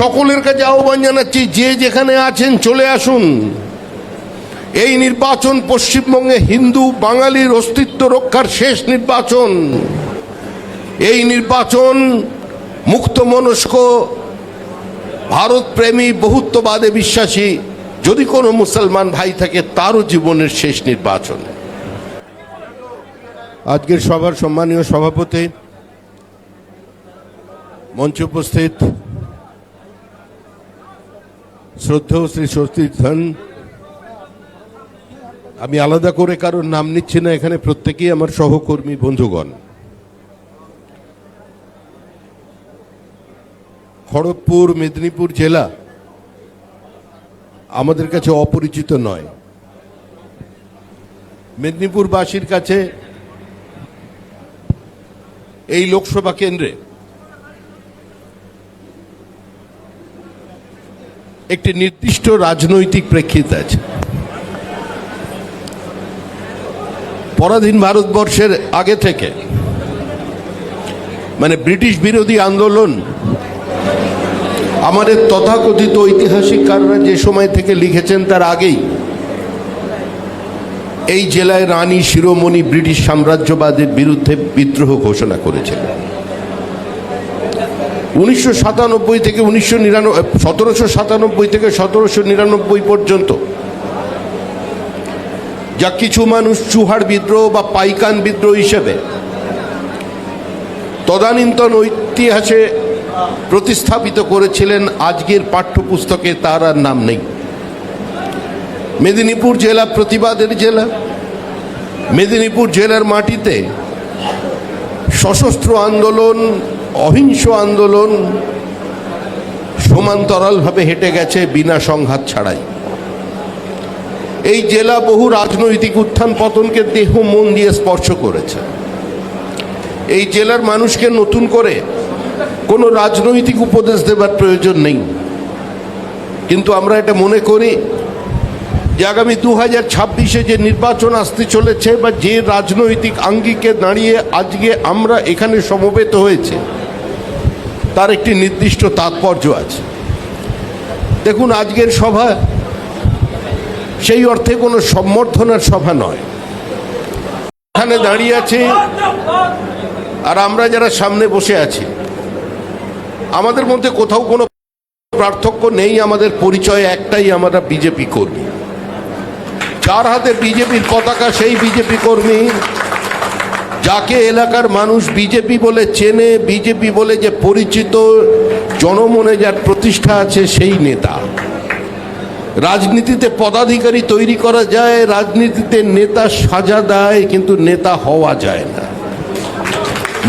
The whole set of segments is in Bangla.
সকলের কাছে আহ্বান জানাচ্ছি, যে যেখানে আছেন চলে আসুন। এই নির্বাচন পশ্চিমবঙ্গে হিন্দু বাঙালির অস্তিত্ব রক্ষার শেষ নির্বাচন। এই নির্বাচন মুক্ত মনস্ক ভারতপ্রেমী, বহুত্ববাদে বিশ্বাসী, যদি কোনো মুসলমান ভাই থাকে, তারও জীবনের শেষ নির্বাচন। আজকের সভার সম্মানীয় সভাপতি, মঞ্চে উপস্থিত শ্রদ্ধেয় শ্রী সতীর্থন আমি আলাদা করে কারোর নাম নিচ্ছি না, এখানে প্রত্যেকেই আমার সহকর্মী বন্ধুগণ। খড়গপুর, মেদিনীপুর জেলা আমাদের কাছে অপরিচিত নয়। মেদিনীপুরবাসীর কাছে এই লোকসভা কেন্দ্রে একটি নির্দিষ্ট রাজনৈতিক প্রেক্ষিত আছে। পরাধীন ভারতবর্ষের আগে থেকে মানে ব্রিটিশ বিরোধী আন্দোলন, আমাদের তথাকথিত ঐতিহাসিক ঐতিহাসিককাররা যে সময় থেকে লিখেছেন তার আগেই, এই জেলায় রানী শিরোমণি ব্রিটিশ সাম্রাজ্যবাদের বিরুদ্ধে বিদ্রোহ ঘোষণা করেছিলেন উনিশশো সাতানব্বই থেকে উনিশশো নিরানব্বই সতেরোশো সাতানব্বই থেকে সতেরোশো নিরানব্বই পর্যন্ত। যা কিছু মানুষ চুহার বিদ্রোহ বা পাইকান বিদ্রোহ হিসেবে তদানীন্তন ঐতিহাসে প্রতিস্থাপিত করেছিলেন, আজকের পাঠ্যপুস্তকে তার আর নাম নেই। মেদিনীপুর জেলা প্রতিবাদের জেলা, মেদিনীপুর জেলার মাটিতে সশস্ত্র আন্দোলন অহিংস আন্দোলন সমান্তরালভাবে হেঁটে গেছে বিনা সংঘাত ছাড়াই। এই জেলা বহু রাজনৈতিক উত্থান পতনকে দেহ, মন দিয়ে স্পর্শ করেছে। এই জেলার মানুষকে নতুন করে কোনো রাজনৈতিক উপদেশ দেবার প্রয়োজন নেই। কিন্তু আমরা এটা মনে করি যে আগামী দু হাজার ছাব্বিশে যে নির্বাচন আসতে চলেছে বা যে রাজনৈতিক আঙ্গিকে দাঁড়িয়ে আজকে আমরা এখানে সমবেত হয়েছে তার একটি নির্দিষ্ট তাৎপর্য আছে। দেখুন, আজকের সভা সেই অর্থে কোনো সম্বর্ধনার সভা নয়। এখানে দাঁড়িয়ে আছে আর আমরা যারা সামনে বসে আছি, আমাদের মধ্যে কোথাও কোনো পার্থক্য নেই, আমাদের পরিচয় একটাই, আমরা বিজেপি কর্মী। যার হাতে বিজেপির পতাকা, সেই বিজেপি কর্মী যাকে এলাকার মানুষ বিজেপি বলে চেনে, বিজেপি বলে যে পরিচিত জনমনে যার প্রতিষ্ঠা আছে সেই নেতা। রাজনীতিতে পদাধিকারী তৈরি করা যায়, রাজনীতিতে নেতা সাজা দেয়, কিন্তু নেতা হওয়া যায় না।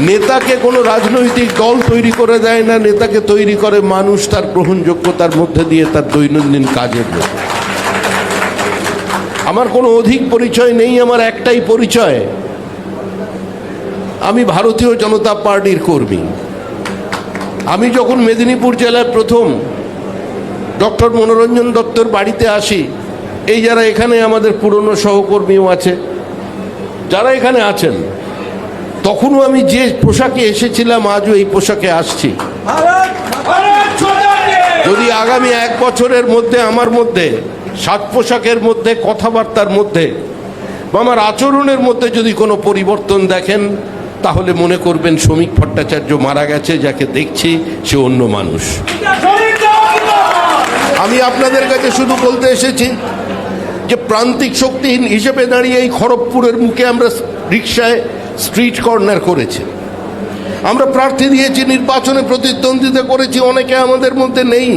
নেতাকে কোনো রাজনৈতিক দল তৈরি করে দেয় না, নেতাকে তৈরি করে মানুষ তার গ্রহণযোগ্যতার মধ্যে দিয়ে তার দৈনন্দিন কাজের মধ্যে। আমার কোনো অধিক পরিচয় নেই, আমার একটাই পরিচয় আমি ভারতীয় জনতা পার্টির কর্মী। আমি যখন মেদিনীপুর জেলায় প্রথম ডক্টর মনোরঞ্জন দত্তর বাড়িতে আসি এই যারা এখানে আমাদের পুরনো সহকর্মীও আছে যারা এখানে আছেন তখনও আমি যে পোশাকে এসেছিলাম আজও এই পোশাকে আসছি। যদি আগামী এক বছরের মধ্যে আমার মধ্যে সাত পোশাকের মধ্যে কথাবার্তার মধ্যে বা আমার আচরণের মধ্যে যদি কোনো পরিবর্তন দেখেন তাহলে মনে করবেন শ্রমিক ভট্টাচার্য মারা গেছে, যাকে দেখছি সে অন্য মানুষ। আমি আপনাদের কাছে শুধু বলতে এসেছি যে প্রান্তিক শক্তিহীন হিসেবে দাঁড়িয়ে এই খড়গপুরের মুখে আমরা রিক্সায় স্ট্রিট কর্নার করেছি। আমরা প্রার্থী দিয়েছি, নির্বাচনে প্রতিদ্বন্দ্বিতা করেছি, অনেকে আমাদের মধ্যে নেই।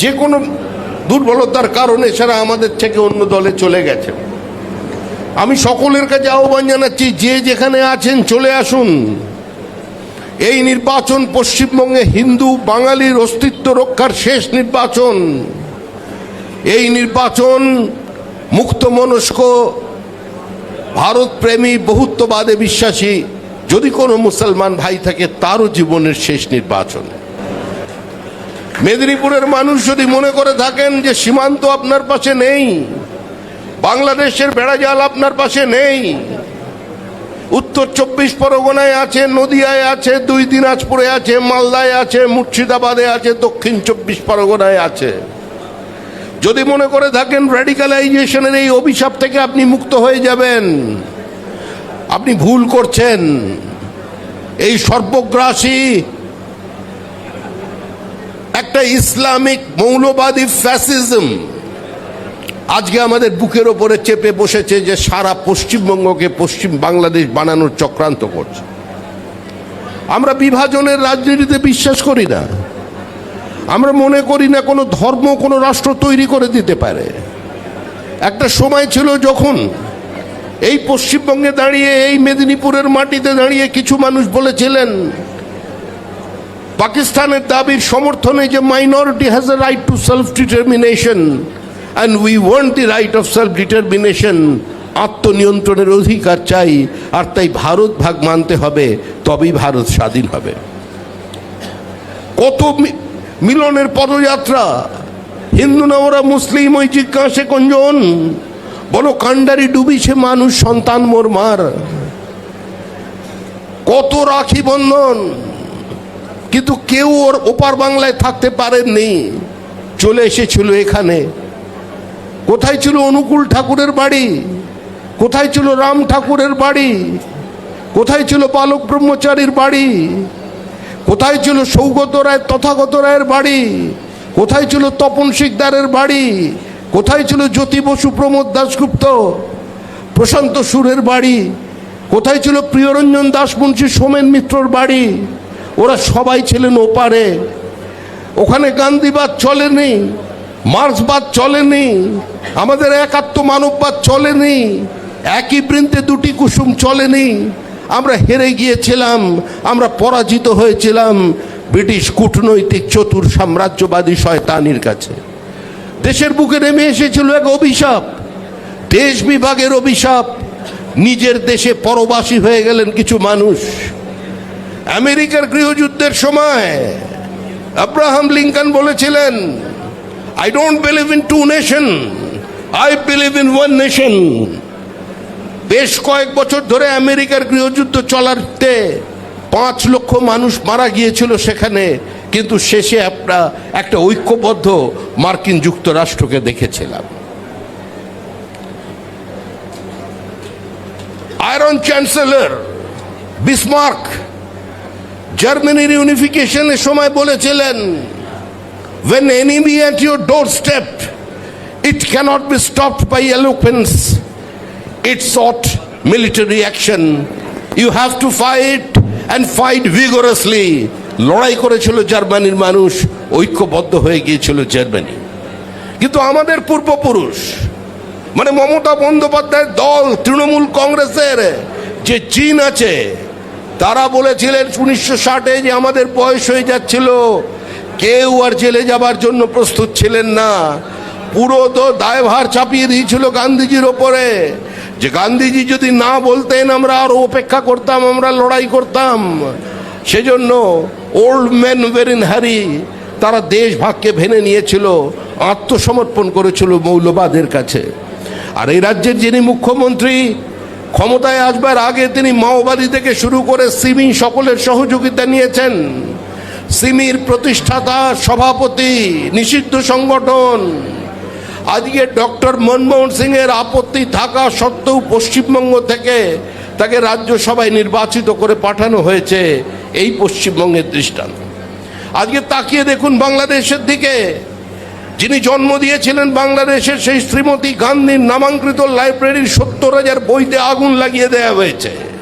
যে কোনো দুর্বলতার কারণে সারা আমাদের থেকে অন্য দলে চলে গেছে। আমি সকলের কাছে আহ্বান জানাচ্ছি, যে যেখানে আছেন চলে আসুন। এই নির্বাচন পশ্চিমবঙ্গে হিন্দু বাঙালির অস্তিত্ব রক্ষার শেষ নির্বাচন। এই নির্বাচন মুক্ত মনস্ক ভারতপ্রেমী, বহুত্ববাদে বিশ্বাসী, যদি কোনো মুসলমান ভাই থাকে, তারও জীবনের শেষ নির্বাচন। মেদিনীপুরের মানুষ যদি মনে করে থাকেন যে সীমান্ত আপনার পাশে নেই বাংলাদেশের বেড়াজাল আপনার পাশে নেই। উত্তর চব্বিশ পরগনায় আছে, নদিয়ায় আছে, দুই দিনাজপুরে আছে, মালদায় আছে, মুর্শিদাবাদে আছে, দক্ষিণ চব্বিশ পরগনায় আছে। যদি মনে করে থাকেন র্যাডিক্যালাইজেশনের এই অভিশাপ থেকে আপনি মুক্ত হয়ে যাবেন। আপনি ভুল করছেন। এই সর্বগ্রাসী একটা ইসলামিক মৌলবাদী ফ্যাসিজম আজকে আমাদের বুকের ওপরে চেপে বসেছে যে সারা পশ্চিমবঙ্গকে পশ্চিম বাংলাদেশ বানানোর চক্রান্ত করছে। আমরা বিভাজনের রাজনীতিতে বিশ্বাস করি না। আমরা মনে করি না কোনো ধর্ম, কোনো রাষ্ট্র তৈরি করে দিতে পারে। একটা সময় ছিল যখন এই পশ্চিমবঙ্গে দাঁড়িয়ে, এই মেদিনীপুরের মাটিতে দাঁড়িয়ে কিছু মানুষ বলেছিলেন, পাকিস্তানের দাবির সমর্থনে যে minority has a right to self determination and we want the right of self determination আত্মনিয়ন্ত্রণের অধিকার চাই। আর তাই ভারত ভাগ মানতে হবে, তবেই ভারত স্বাধীন হবে। কত মিলনের পদযাত্রা, হিন্দু না ওরা মুসলিম, ওই জিজ্ঞাসে কঞ্জন। বলো কান্ডারি ডুবিছে মানুষ, সন্তান মোর মার। কত রাখি বন্ধন। কিন্তু কেউ ওর ওপার বাংলায় থাকতে পারেননি। চলে এসেছিল এখানে। কোথায় ছিল অনুকূল ঠাকুরের বাড়ি? কোথায় ছিল রাম ঠাকুরের বাড়ি? কোথায় ছিল বালক ব্রহ্মচারীর বাড়ি? কোথায় ছিল সৌগত রায় তথাগত রায়ের বাড়ি? কোথায় ছিল তপন শিকদারের বাড়ি? কোথায় ছিল জ্যোতি বসু প্রমোদ দাশগুপ্ত? প্রশান্ত সুরের বাড়ি? কোথায় ছিল প্রিয়রঞ্জন দাস মুন্সী সোমেন মিত্রর বাড়ি? ওরা সবাই ছিলেন ওপারে। ওখানে গান্ধীবাদ চলেনি। মার্ক্সবাদ চলেনি আমাদের একাত্ম মানববাদ চলেনি একই বৃন্তে দুটি কুসুম চলেনি আমরা হেরে গিয়েছিলাম, আমরা পরাজিত হয়েছিলাম ব্রিটিশ কূটনৈতিক চতুর সাম্রাজ্যবাদী শয়তানির কাছে। দেশের বুকে নেমে এসেছিল এক অভিশাপ, দেশ বিভাগের অভিশাপ। নিজের দেশে পরবাসী হয়ে গেলেন কিছু মানুষ। আমেরিকার গৃহযুদ্ধের সময় আব্রাহাম লিঙ্কন বলেছিলেন I don't believe in two nation I believe in one nation বেশ কয়েক বছর ধরে আমেরিকার গৃহযুদ্ধ চলাতে পাঁচ লক্ষ মানুষ মারা গিয়েছিল সেখানে, কিন্তু শেষে আমরা একটা ঐক্যবদ্ধ মার্কিন যুক্তরাষ্ট্রকে দেখেছিলাম। আয়রন চ্যান্সেলর বিসমার্ক জার্মানির ইউনিফিকেশনের সময় বলেছিলেন when enemy at your doorstep it cannot be stopped by eloquence it sought military action you have to fight and fight vigorously লড়াই করেছিল জার্মানির মানুষ ঐক্যবদ্ধ হয়ে গিয়েছিল জার্মানি কিন্তু আমাদের পূর্বপুরুষ মানে মমতা বন্দ্যোপাধ্যায়ের দল তৃণমূল কংগ্রেসের যে চীন আছে তারা বলেছিলেন উনিশশো ষাটে যে আমাদের বয়স হয়ে যাচ্ছিল কেউ আর জেলে যাবার জন্য প্রস্তুত ছিলেন না। পুরো তো দায়ভার চাপিয়ে দিয়েছিল গান্ধীজির ওপরে। যে গান্ধীজি যদি না বলতেন, আমরা আরও অপেক্ষা করতাম, আমরা লড়াই করতাম। সেজন্য old man were in hurry তারা দেশ ভাগকে ভেনে নিয়েছিল, আত্মসমর্পণ করেছিল মৌলবাদের কাছে। আর এই রাজ্যের যিনি মুখ্যমন্ত্রী, ক্ষমতায় আসবার আগে তিনি মাওবাদী থেকে শুরু করে সিমি সকলের সহযোগিতা নিয়েছেন। সিমির প্রতিষ্ঠাতা সভাপতি নিষিদ্ধ সংগঠন। আজকে ডক্টর মনমোহন সিংয়ের আপত্তি থাকা সত্ত্বেও পশ্চিমবঙ্গ থেকে তাকে রাজ্যসভায় নির্বাচিত করে পাঠানো হয়েছে। এই পশ্চিমবঙ্গের দৃষ্টান্ত। আজকে তাকিয়ে দেখুন বাংলাদেশের দিকে। যিনি জন্ম দিয়েছিলেন বাংলাদেশের সেই শ্রীমতী গান্ধীর নামাঙ্কৃত লাইব্রেরির সত্তর হাজার বইতে আগুন লাগিয়ে দেওয়া হয়েছে।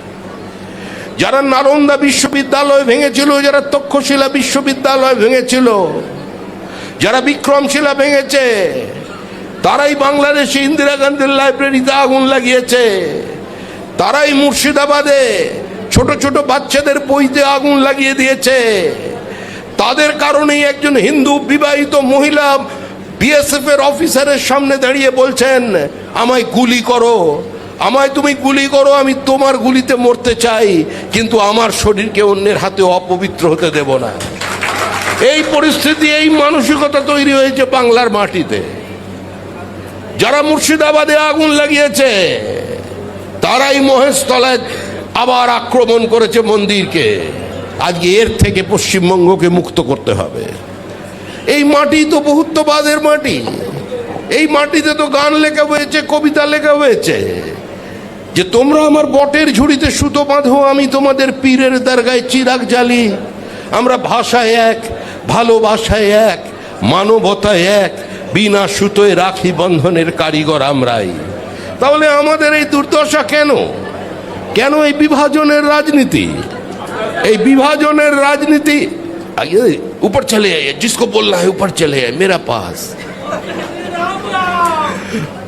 যারা নালন্দা বিশ্ববিদ্যালয় ভেঙেছিল, যারা তক্ষশিলা বিশ্ববিদ্যালয় ভেঙেছিল, যারা বিক্রমশিলা ভেঙেছে, তারাই বাংলাদেশে ইন্দিরা গান্ধীর লাইব্রেরিতে আগুন লাগিয়েছে, তারাই মুর্শিদাবাদে ছোট ছোট বাচ্চাদের বইতে আগুন লাগিয়ে দিয়েছে। তাদের কারণেই একজন হিন্দু বিবাহিত মহিলা বিএসএফ এর অফিসারের সামনে দাঁড়িয়ে বলছেন, আমায় গুলি করো। আমায় তুমি গুলি করো, আমি তোমার গুলিতে মরতে চাই, কিন্তু আমার শরীরকে অন্যের হাতে অপবিত্র হতে দেব না। এই পরিস্থিতি, এই মানসিকতা তৈরি হয়েছে বাংলার মাটিতে। যারা মুর্শিদাবাদে আগুন লাগিয়েছে, তারাই মহেশতলায় আবার আক্রমণ করেছে মন্দিরকে। আজকে এর থেকে পশ্চিমবঙ্গকে মুক্ত করতে হবে। এই মাটি তো বহুত্ববাদের মাটি। এই মাটিতে তো গান লেখা হয়েছে, কবিতা লেখা হয়েছে। যে তোমরা আমার বটের ঝুড়িতে সুতো বাঁধো আমি তোমাদের পীরের দরগায় চিরাগ জ্বালি আমরা ভাষায় এক ভালোবাসায় এক মানবতায় এক বিনা সুতোয় রাখি বন্ধনের কারিগর আমরাই তাহলে আমাদের এই দুর্দশা কেন কেন এই বিভাজনের রাজনীতি এই বিভাজনের রাজনীতি आइए ऊपर चले आइए जिसको बोलना है ऊपर चले आइए मेरा पास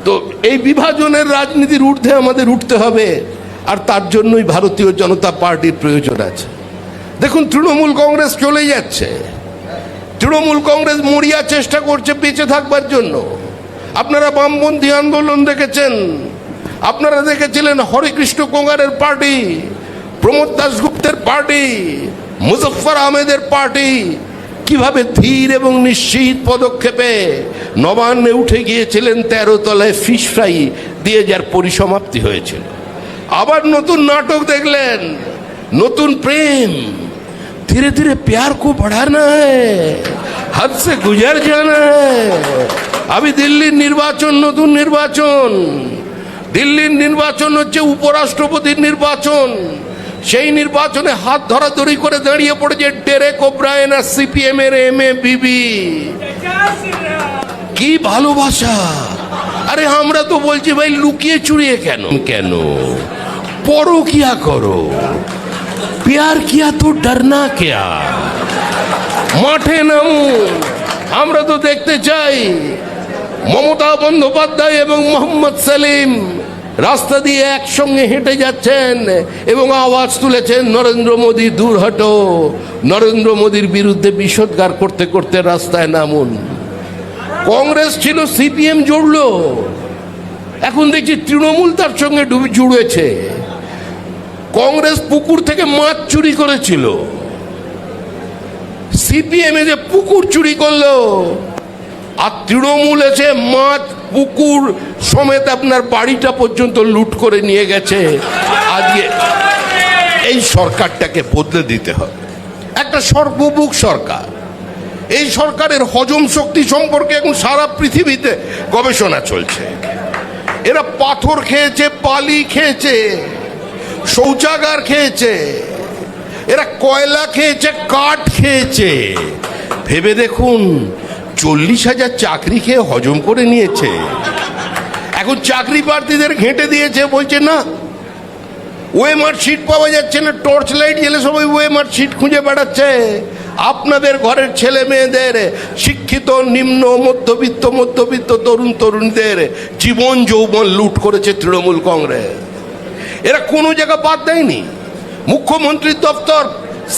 তো এই বিভাজনের রাজনীতির ঊর্ধ্বে আমাদের উঠতে হবে। আর তার জন্যই ভারতীয় জনতা পার্টির প্রয়োজন আছে। দেখুন, তৃণমূল কংগ্রেস চলে যাচ্ছে। তৃণমূল কংগ্রেস মরিয়া চেষ্টা করছে বেঁচে থাকবার জন্য। আপনারা বামপন্থী আন্দোলন দেখেছেন। আপনারা দেখেছিলেন হরেকৃষ্ণ কোঙ্গারের পার্টি, প্রমোদ দাসগুপ্তের পার্টি মুজফর আহমেদের পার্টি কিভাবে ধীর এবং নিশ্চিত পদক্ষেপে নবান্নে উঠে গিয়েছিলেন তেরো তলায় ফিশ ফ্রাই দিয়ে যার পরিসমাপ্তি হয়েছিল আবার নতুন নাটক দেখলেন নতুন প্রেম धीरे धीरे प्यार को बढ़ाना है हद से गुजर जाना है আমি দিল্লির নির্বাচন নতুন নির্বাচন দিল্লির নির্বাচন হচ্ছে উপরাষ্ট্রপতির নির্বাচন সেই নির্বাচনে হাত ধরাধরি করে দাঁড়িয়ে পড়েছে ডেরেক ওব্রায়েন আর সিপিএম এর এম এ বিবি কি ভালোবাসা। আরে আমরা তো বলছি, ভাই, লুকিয়ে চুরিয়ে কেন? কেন? পরকিয়া করো। প্যার কিয়া তো ডরনা কেয়া। মাঠে নামুন আমরা তো দেখতে চাই মমতা বন্দ্যোপাধ্যায় এবং মোহাম্মদ সেলিম। রাস্তা দিয়ে একসঙ্গে হেঁটে যাচ্ছেন এবং আওয়াজ তুলেছেন, নরেন্দ্র মোদী, দূর হটো। নরেন্দ্র মোদীর বিরুদ্ধে বিষোদ্গার করতে করতে রাস্তায় নামুন। কংগ্রেস ছিল, সিপিএম জুড়লো। এখন দেখছি তৃণমূল তার সঙ্গে ডুবে জুড়েছে। কংগ্রেস পুকুর থেকে মাছ চুরি করেছিল। সিপিএম যে পুকুর চুরি করল আর তৃণমূল এসে মাছ, পুকুর সমেত আপনার বাড়িটা পর্যন্ত লুট করে নিয়ে গেছে। আজকে এই সরকারটাকে বদলে দিতে হবে। একটা সর্বমুখ সরকার। এই সরকারের হজম শক্তি সম্পর্কে এখন সারা পৃথিবীতে গবেষণা চলছে। এরা পাথর খেয়েছে পালি খেয়েছে, শৌচাগার খেয়েছে, এরা কয়লা খেয়েছে, কাঠ খেয়েছে। ভেবে দেখুন চল্লিশ হাজার চাকরি খেয়ে হজম করে নিয়েছে। এখন চাকরি প্রার্থীদের ঘেঁটে দিয়েছে, বলছে না ওয়েমার সিট পাওয়া যাচ্ছে না টর্চ লাইট জেলে সবাই ওয়েমার সিট খুঁজে বেড়াচ্ছে। আপনাদের ঘরের ছেলে মেয়েদের, শিক্ষিত, নিম্ন, মধ্যবিত্ত মধ্যবিত্ত তরুণ তরুণীদের জীবন যৌবন লুট করেছে তৃণমূল কংগ্রেস। এরা কোনো জায়গা বাদ দেয়নি। মুখ্যমন্ত্রীর দপ্তর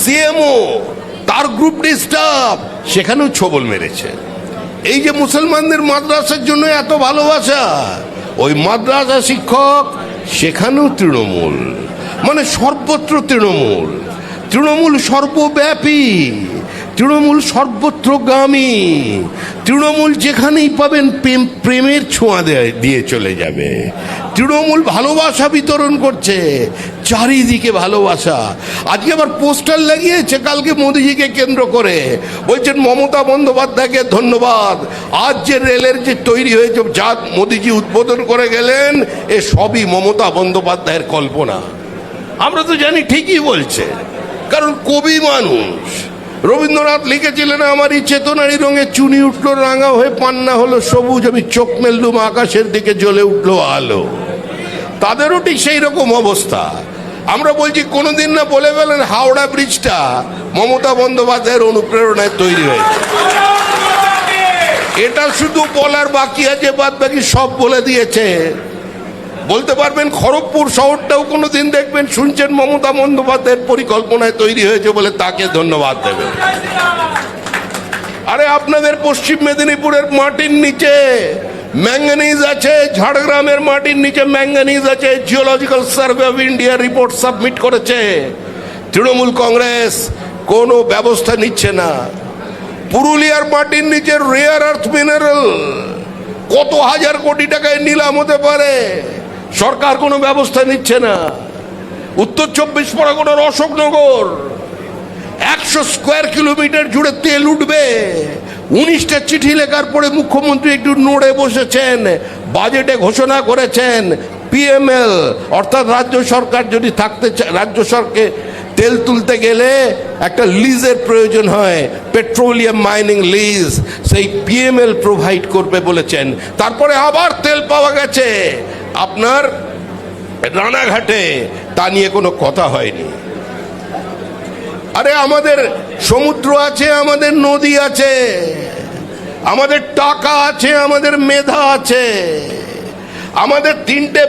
সিএমও তার গ্রুপ ডি স্টাফ সেখানেও ছবল মেরেছে। এই যে মুসলমানদের মাদ্রাসার জন্য এত ভালোবাসা, ওই মাদ্রাসা শিক্ষক সেখানেও তৃণমূল। মানে সর্বত্র তৃণমূল। তৃণমূল সর্বব্যাপী। তৃণমূল সর্বত্রগামী। তৃণমূল যেখানেই পাবেন প্রেম, প্রেমের ছোঁয়া দিয়ে চলে যাবে। তৃণমূল ভালোবাসা বিতরণ করছে। চারিদিকে ভালোবাসা। আজকে আবার পোস্টার লাগিয়েছে, কালকে মোদিজিকে কেন্দ্র করে। বলছেন, মমতা বন্দ্যোপাধ্যায়কে ধন্যবাদ। আজ যে রেলের যে তৈরি হয়েছে, যা মোদিজি উদ্বোধন করে গেলেন, এ সবই মমতা বন্দ্যোপাধ্যায়ের কল্পনা। আমরা তো জানি ঠিকই বলছে। কারণ কবি মানুষ। রবীন্দ্রনাথ লিখেছিলেন, আমার এই চেতনারি রঙে চুনি উঠল, রাঙা হয়ে পান্না হলো সবুজ, আমি চোখ মেললুম, আকাশের দিকে জ্বলে উঠল আলো। তাদেরও ঠিক সেই রকম অবস্থা। আমরা বলছি, কোনোদিন না বলে গেলেন হাওড়া ব্রিজটা মমতা বন্দ্যোপাধ্যায়ের অনুপ্রেরণায় তৈরি হয়েছে। এটা শুধু বলার বাকি আছে বাদ বাকি সব বলে দিয়েছে। বলতে পারবেন, খড়গপুর শহরটাও কোনোদিন দেখবেন, শুনছেন মমতা বন্দ্যোপাধ্যায়ের পরিকল্পনায় তৈরি হয়েছে বলে তাকে ধন্যবাদ দেবেন আরে, আপনাদের পশ্চিম মেদিনীপুরের মাটির নিচে ম্যাঙ্গানিজ আছে, ঝাড়গ্রামের মাটির নিচে ম্যাঙ্গানিজ আছে geological survey of India report submit করেছে। তৃণমূল কংগ্রেস কোনো ব্যবস্থা নিচ্ছে না। পুরুলিয়ার মাটির নিচে রেয়ার আর্থ মিনারেল কত হাজার কোটি টাকায় নিলাম হতে পারে? সরকার কোনো ব্যবস্থা নিচ্ছে না। উত্তর চব্বিশ পরগনার অশোকনগর, একশো স্কোয়ার কিলোমিটার জুড়ে তেল উঠবে। উনিশটা চিঠি লেখার পরে মুখ্যমন্ত্রী একটু নড়ে বসেছেন, বাজেটে ঘোষণা করেছেন পিএমএল অর্থাৎ রাজ্য সরকার যদি থাকতে চায় রাজ্য সরকারকে তেল তুলতে গেলে একটা লিজের প্রয়োজন হয়, পেট্রোলিয়াম মাইনিং লিজ, সেই পিএমএল প্রোভাইড করবে বলেছেন। তারপরে আবার তেল পাওয়া গেছে। আপনার রানাঘাটে, তা নিয়ে কোনো কথা হয়নি। আরে আমাদের সমুদ্র আছে, আমাদের নদী আছে, আমাদের টাকা আছে, আমাদের মেধা আছে, আমাদের তিনটে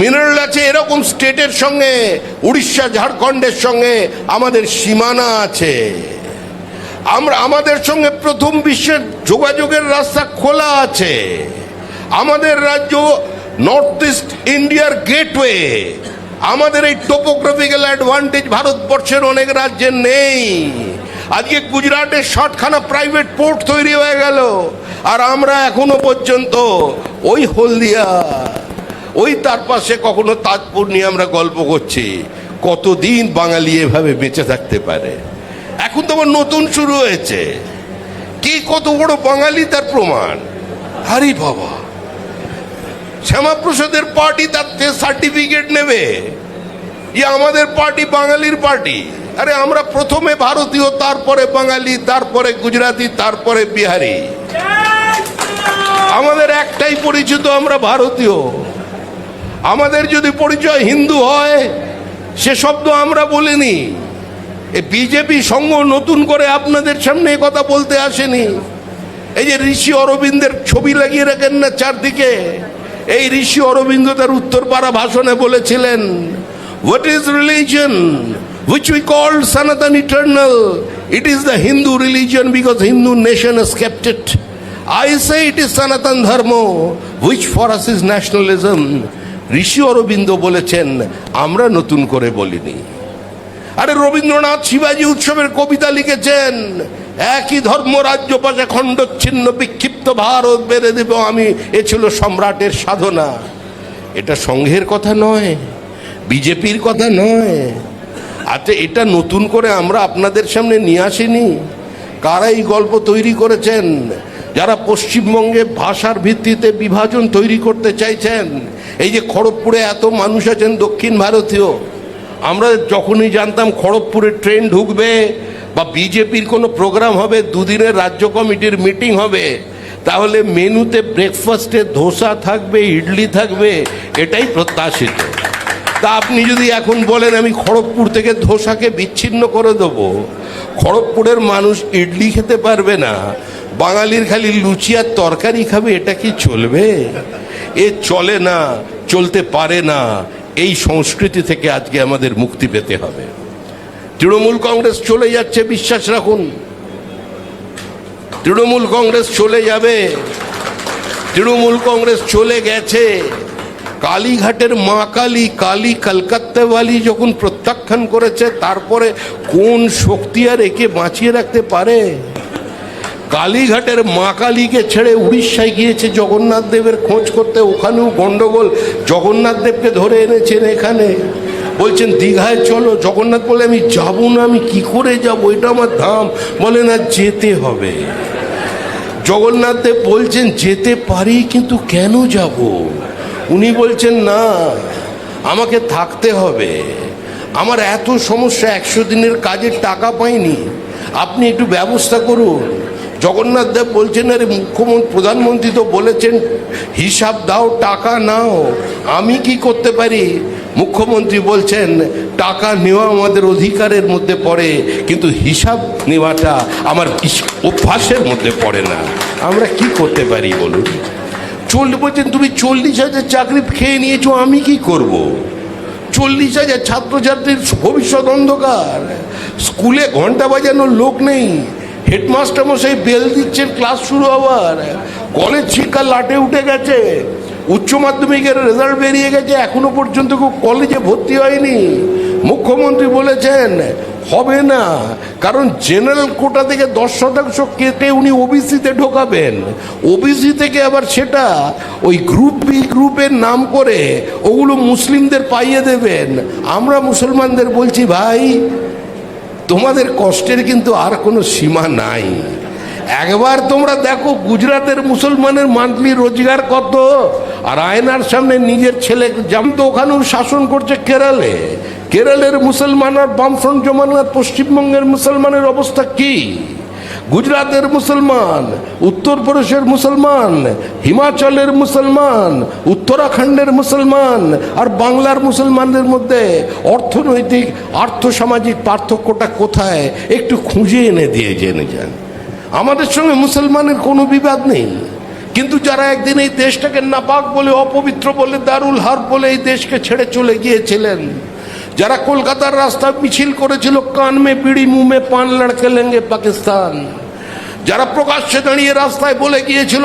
মিনারেল আছে এরকম স্টেটের সঙ্গে, উড়িষ্যা, ঝাড়খণ্ডের সঙ্গে আমাদের সীমানা আছে। আমরা, আমাদের সঙ্গে প্রথম বিশ্বের যোগাযোগের রাস্তা খোলা আছে। আমাদের রাজ্য নর্থ ইস্ট ইন্ডিয়ার গেটওয়ে আমাদের এই টোপোগ্রাফিক্যাল অ্যাডভান্টেজ ভারতবর্ষের অনেক রাজ্যে নেই। আজকে গুজরাটের ষাটখানা প্রাইভেট পোর্ট তৈরি হয়ে গেল। আর আমরা এখনও পর্যন্ত ওই হলদিয়া, ওই তার পাশে কখনো তাজপুর নিয়ে আমরা গল্প করছি। কতদিন বাঙালি এভাবে বেঁচে থাকতে পারে? এখন তো আমার নতুন শুরু হয়েছে। কি কত বড় বাঙালি তার প্রমাণ? হারি বাবা! শ্যামাপ্রসাদের পার্টি তার সার্টিফিকেট নেবে। যে আমাদের পার্টি বাঙালির পার্টি আরে আমরা প্রথমে ভারতীয়, তারপরে বাঙালি, তারপরে গুজরাটি, তারপরে বিহারি। আমাদের একটাই পরিচিত, আমরা ভারতীয়। আমাদের যদি পরিচয় হিন্দু হয়, সে শব্দ আমরা বলিনি। বিজেপি সঙ্গ নতুন করে আপনাদের সামনে কথা বলতে আসেনি। এই যে ঋষি অরবিন্দের ছবি লাগিয়ে রাখেন না চারদিকে এই ঋষি অরবিন্দ তার উত্তর পাড়া ভাষণে বলেছিলেন what is religion which we call Sanatan eternal it is the Hindu religion because Hindu nation accepted I say it is Sanatan Dharma which for us is nationalism Rishi Aurobindo বলেছেন, আমরা নতুন করে বলিনি। আরে রবীন্দ্রনাথ শিবাজী উৎসবের কবিতা লিখেছেন, একই ধর্ম রাজ্য পাশে খণ্ডচ্ছিন্ন বিক্ষিপ্ত ভারত বেড়ে দেব আমি, এ ছিল সম্রাটের সাধনা। এটা সংঘের কথা নয়, বিজেপির কথা নয়। আচ্ছা এটা নতুন করে আমরা আপনাদের সামনে নিয়ে আসিনি? কারা এই গল্প তৈরি করেছেন? যারা পশ্চিমবঙ্গে ভাষার ভিত্তিতে বিভাজন তৈরি করতে চাইছেন, এই যে খড়গপুরে এত মানুষ আছেন দক্ষিণ ভারতীয়, আমরা যখনই জানতাম খড়গপুরে ট্রেন ঢুকবে বা বিজেপির কোনো প্রোগ্রাম হবে, দুদিনের রাজ্য কমিটির মিটিং হবে তাহলে মেনুতে ব্রেকফাস্টে ধোসা থাকবে, ইডলি থাকবে, এটাই প্রত্যাশিত। তা আপনি যদি এখন বলেন, আমি খড়গপুর থেকে ধোসাকে বিচ্ছিন্ন করে দেবো। খড়গপুরের মানুষ ইডলি খেতে পারবে না। বাঙালির খালি লুচি আর তরকারি খাবে, এটা কি চলবে? এ চলে না, চলতে পারে না। এই সংস্কৃতি থেকে আজকে আমাদের মুক্তি পেতে হবে। তৃণমূল কংগ্রেস চলে যাচ্ছে, বিশ্বাস রাখুন। তৃণমূল কংগ্রেস চলে যাবে। তৃণমূল কংগ্রেস চলে গেছে। কালীঘাটের মা কালী কালী কলকাত্তাওয়ালি যখন প্রত্যাখ্যান করেছে, তারপরে কোন শক্তি আর একে বাঁচিয়ে রাখতে পারে? কালীঘাটের মা কালীকে ছেড়ে উড়িষ্যায় গিয়েছে জগন্নাথ দেবের খোঁজ করতে। ওখানেও গন্ডগোল। জগন্নাথ দেবকে ধরে এনেছেন এখানে। বলছেন, দীঘায় চলো। জগন্নাথ বলে, আমি যাব না, আমি কি করে যাব? এটা আমার ধাম। বলে, না, যেতে হবে। জগন্নাথ দেব বলছেন, যেতে পারি, কিন্তু কেন যাব? উনি বলছেন, না, আমাকে থাকতে হবে। আমার এত সমস্যা, একশো দিনের কাজের টাকা পাইনি। আপনি একটু ব্যবস্থা করুন। জগন্নাথ দেব বলছেন, আরে মুখ্যমন্ত্রী, প্রধানমন্ত্রী তো বলেছেন, হিসাব দাও, টাকা নাও। আমি কি করতে পারি? মুখ্যমন্ত্রী বলছেন, টাকা নেওয়া আমাদের অধিকারের মধ্যে পড়ে, কিন্তু হিসাব নেওয়াটা আমার অভ্যাসের মধ্যে পড়ে না। আমরা কি করতে পারি বলুন? চল্লিশ, বলছেন, তুমি চল্লিশ হাজার চাকরি খেয়ে নিয়েছো, আমি কি করব। চল্লিশ হাজার ছাত্রছাত্রীর ভবিষ্যৎ অন্ধকার। স্কুলে ঘণ্টা বাজানোর লোক নেই। হেডমাস্টার মশাই বেল দিচ্ছেন, ক্লাস শুরু হওয়ার। কলেজ শিক্ষা লাটে উঠে গেছে। উচ্চ মাধ্যমিকের রেজাল্ট বেরিয়ে গেছে, এখনও পর্যন্ত কেউ কলেজে ভর্তি হয়নি। মুখ্যমন্ত্রী বলেছেন, হবে না। কারণ জেনারেল কোটা থেকে দশ শতাংশ কেটে উনি ওবিসিতে ঢোকাবেন। ওবিসি থেকে আবার সেটা ওই গ্রুপ বি গ্রুপের নাম করে ওগুলো মুসলিমদের পাইয়ে দেবেন। আমরা মুসলমানদের বলছি, ভাই তোমাদের কষ্টের কিন্তু আর কোনো সীমা নাই। একবার তোমরা দেখো গুজরাটের মুসলমানের মান্থলি রোজগার কত, আর আয়নার সামনে নিজের ছেলে যেমন তো ওখানেও শাসন করছে কেরালে। কেরলের মুসলমান আর বামফ্রন্ট জমানার পশ্চিমবঙ্গের মুসলমানের অবস্থা কি? গুজরাটের মুসলমান, উত্তরপ্রদেশের মুসলমান, হিমাচলের মুসলমান, উত্তরাখণ্ডের মুসলমান, আর বাংলার মুসলমানদের মধ্যে অর্থনৈতিক, আর্থসামাজিক পার্থক্যটা কোথায়? একটু খুঁজে এনে দিয়ে জেনে যান। আমাদের সঙ্গে মুসলমানের কোনো বিবাদ নেই। কিন্তু যারা একদিন এই দেশটাকে নাপাক বলে, অপবিত্র বলে, দারুল হার বলে এই দেশকে ছেড়ে চলে গিয়েছিলেন যারা কলকাতার রাস্তা মিছিল করেছিল, কান মে বিড়ি মুমে পান লড়কে লেঙ্গে পাকিস্তান। যারা প্রকাশ্যে দাঁড়িয়ে রাস্তায় বলে গিয়েছিল,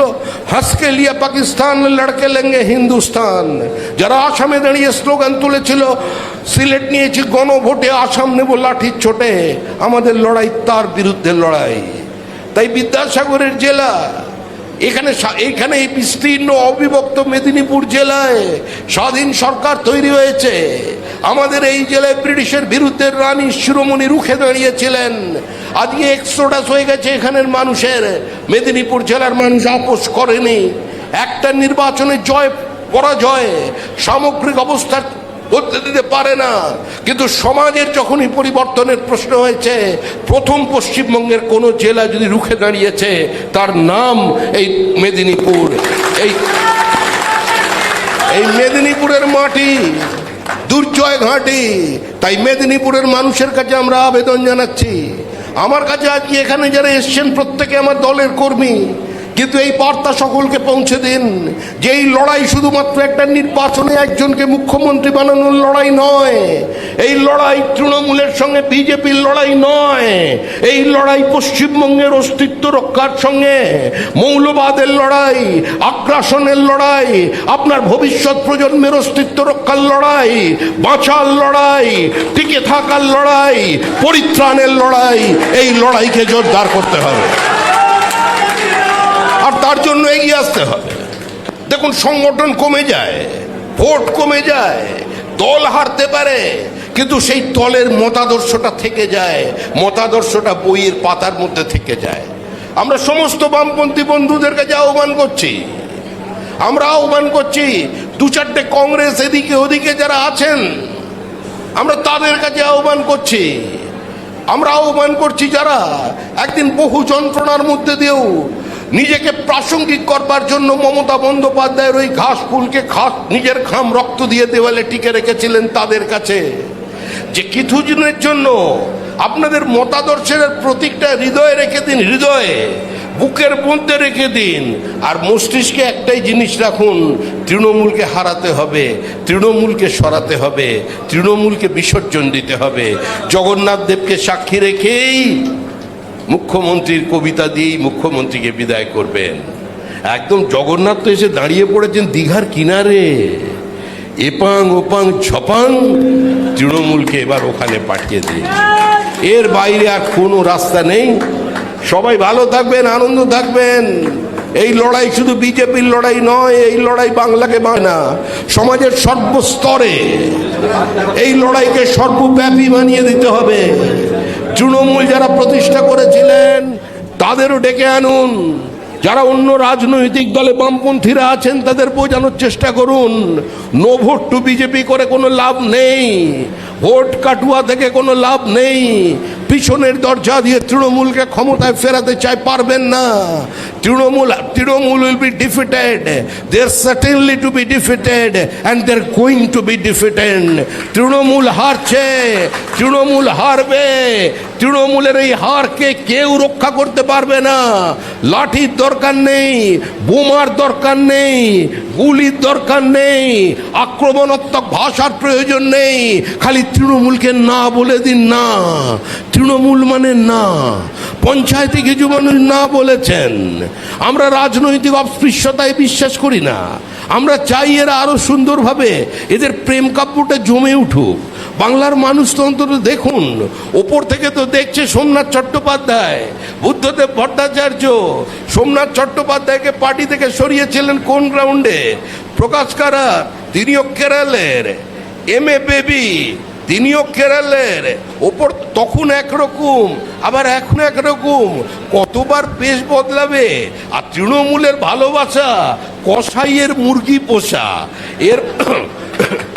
হাসকে লিয়া পাকিস্তান, লড়কে লেঙ্গে হিন্দুস্তান। যারা আসামে দাঁড়িয়ে স্লোগান তুলেছিল, সিলেট নিয়েছি গণভোটে, আসাম নেব লাঠির ছোটে, আমাদের লড়াই তার বিরুদ্ধে লড়াই। তাই বিদ্যাসাগরের জেলা এখানে এখানে এই বিস্তীর্ণ অবিভক্ত মেদিনীপুর জেলায় স্বাধীন সরকার তৈরি হয়েছে। আমাদের এই জেলায় ব্রিটিশের বিরুদ্ধে রানী শিরোমণি রুখে দাঁড়িয়েছিলেন। আজকে এক্সোডাস হয়ে গেছে এখানের মানুষের। মেদিনীপুর জেলার মানুষ আপোষ করেনি। একটা নির্বাচনে জয়, পরাজয়, সামগ্রিক অবস্থার বদলে দিতে পারে না। কিন্তু সমাজের যখনই পরিবর্তনের প্রশ্ন হয়েছে, প্রথম পশ্চিমবঙ্গের কোন জেলা যদি রুখে দাঁড়িয়েছে, তার নাম এই মেদিনীপুর। এই এই মেদিনীপুরের মাটি দুর্জয় ঘাঁটি। তাই মেদিনীপুরের মানুষের কাছে আমরা আবেদন জানাচ্ছি। আমার কাছে আজকে এখানে যারা এসছেন, প্রত্যেকে আমার দলের কর্মী। কিন্তু এই বার্তা সকলকে পৌঁছে দিন। যে এই লড়াই শুধুমাত্র একটা নির্বাচনে একজনকে মুখ্যমন্ত্রী বানানোর লড়াই নয়, এই লড়াই তৃণমূলের সঙ্গে বিজেপির লড়াই নয়, এই লড়াই পশ্চিমবঙ্গের অস্তিত্ব রক্ষার সঙ্গে, মৌলবাদের লড়াই, আগ্রাসনের লড়াই, আপনার ভবিষ্যৎ প্রজন্মের অস্তিত্ব রক্ষার লড়াই, বাঁচার লড়াই, টিকে থাকার লড়াই, পরিত্রাণের লড়াই, এই লড়াইকে জোরদার করতে হবে। আর তার জন্য এগিয়ে আসতে হবে। দেখুন, সংগঠন কমে যায়, ভোট কমে যায়, দল হারতে পারে, কিন্তু সেই দলের মতাদর্শটা থেকে যায়, মতাদর্শটা বইয়ের পাতার মধ্যে থেকে যায়। আমরা সমস্ত বামপন্থী বন্ধুদের কাছে আহ্বান করছি, আমরা আহ্বান করছি, দু চারটে কংগ্রেস এদিকে ওদিকে যারা আছেন, আমরা তাদের কাছে আহ্বান করছি। আমরা আহ্বান করছি যারা একদিন বহু যন্ত্রণার মধ্যে দিয়েও নিজেকে প্রাসঙ্গিক করবার জন্য মমতা বন্দ্যোপাধ্যায়ের ওই ঘাস ফুলকে ঘাস, নিজের ঘাম রক্ত দিয়ে দেওয়ালে টিকে রেখেছিলেন তাদের কাছে। যে কিছুদিনের জন্য আপনাদের মতাদর্শের প্রতীকটা হৃদয়ে রেখে দিন, হৃদয়ে, বুকের মধ্যে রেখে দিন। আর মস্তিষ্কে একটাই জিনিস রাখুন, তৃণমূলকে হারাতে হবে, তৃণমূলকে সরাতে হবে, তৃণমূলকে বিসর্জন দিতে হবে। জগন্নাথ দেবকে সাক্ষী রেখেই মুখ্যমন্ত্রীর কবিতা দিয়েই মুখ্যমন্ত্রীকে বিদায় করবেন। একদম জগন্নাথ তো এসে দাঁড়িয়ে পড়েছেন দীঘার কিনারে। এপাং ওপাং ছপাং তৃণমূলকে এবার ওখানে পাঠিয়ে দিন। এর বাইরে আর কোনো রাস্তা নেই। সবাই ভালো থাকবেন, আনন্দ থাকবেন। এই লড়াই শুধু বিজেপির লড়াই নয়, এই লড়াই বাংলাকে না, সমাজের সর্বস্তরে। এই লড়াইকে সর্বব্যাপী বানিয়ে দিতে হবে। তৃণমূল যারা প্রতিষ্ঠা করেছিলেন, তাদেরও ডেকে আনুন। যারা অন্য রাজনৈতিক দলে বামপন্থীরা আছেন, তাদের বোঝানোর চেষ্টা করুন। নো ভোট টু বিজেপি করে কোনো লাভ নেই। ভোট কাটুয়া থেকে কোনো লাভ নেই। পিছনের দরজা দিয়ে তৃণমূলকে ক্ষমতায় ফেরাতে চায় পারবেন না। Trinamool Trinamool will be defeated they're certainly to be defeated and they're going to be defeated Trinamool হারছে, তৃণমূল হারবে। তৃণমূলের এই হারকে কেউ রক্ষা করতে পারবে না। লাঠির দরকার নেই, বোমার দরকার নেই, গুলির দরকার নেই, আক্রমণাত্মক ভাষার প্রয়োজন নেই। খালি তৃণমূলকে না বলে দিন না। তৃণমূল মানে না। পঞ্চায়েতে কিছু মানুষ না বলেছেন। আমরা রাজনৈতিক অস্পৃশ্যতায় বিশ্বাস করি না। আমরা চাই এরা আরও সুন্দরভাবে এদের প্রেম কাব্যটা জমে উঠুক। বাংলার মানুষ তো অন্তত দেখুন। ওপর থেকে তো দেখছে সোমনাথ চট্টোপাধ্যায়, বুদ্ধদেব ভট্টাচার্য। সোমনাথ চট্টোপাধ্যায়কে পার্টি থেকে সরিয়েছিলেন কোন গ্রাউন্ডে? প্রকাশ কারার তিনিও কেরালের। এম এ বেবি, তিনিও কেরালের। ওপর তখন একরকম, আবার এখন একরকম। কতবার পেশ বদলাবে? আর তৃণমূলের ভালোবাসা, কসাইয়ের মুরগি পোষা। এর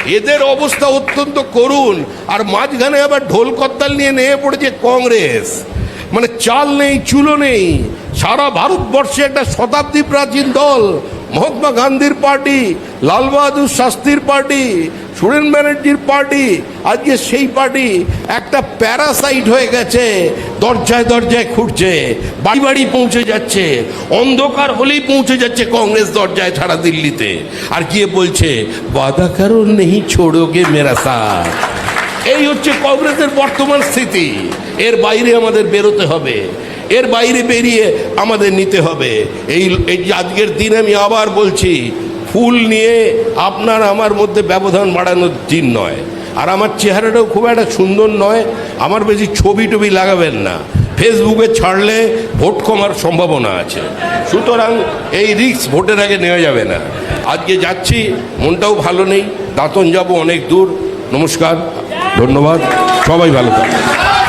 এদের অবস্থা অত্যন্ত করুণ। আর মাঝখানে আবার ঢোল করতাল নিয়ে নেমে পড়েছে কংগ্রেস। মানে চাল নেই, চুলো নেই। সারা ভারতবর্ষে একটা শতাব্দী প্রাচীন দল, মহাত্মা গান্ধীর পার্টি লালবাহাদুর শাস্ত্রীর পার্টি সুরেন ব্যানার্জির পার্টি, আজকে সেই পার্টি, একটা প্যারাসাইট হয়ে গেছে, দরজায় দরজায় খুঁড়ছে, বাড়ি বাড়ি পৌঁছে যাচ্ছে, অন্ধকার হলেই পৌঁছে যাচ্ছে কংগ্রেস দরজায় সারা দিল্লিতে। আর গিয়ে বলছে, বাধা কারণ নেই ছোড়োগে মেরা সাথ। এই হচ্ছে কংগ্রেসের বর্তমান স্থিতি। এর বাইরে আমাদের বেরোতে হবে। এর বাইরে বেরিয়ে আমাদের নিতে হবে। এই আজকের দিন আমি আবার বলছি ফুল নিয়ে আপনার আমার মধ্যে ব্যবধান বাড়ানোর দিন নয়। আর আমার চেহারাটাও খুব একটা সুন্দর নয়। আমার বেশি ছবি টবি লাগাবেন না। ফেসবুকে ছাড়লে ভোট কমার সম্ভাবনা আছে। সুতরাং এই রিস্ক ভোটের আগে নেওয়া যাবে না। আজকে যাচ্ছি, মনটাও ভালো নেই। দাঁতন যাব অনেক দূর। নমস্কার, ধন্যবাদ। সবাই ভালো থাকবেন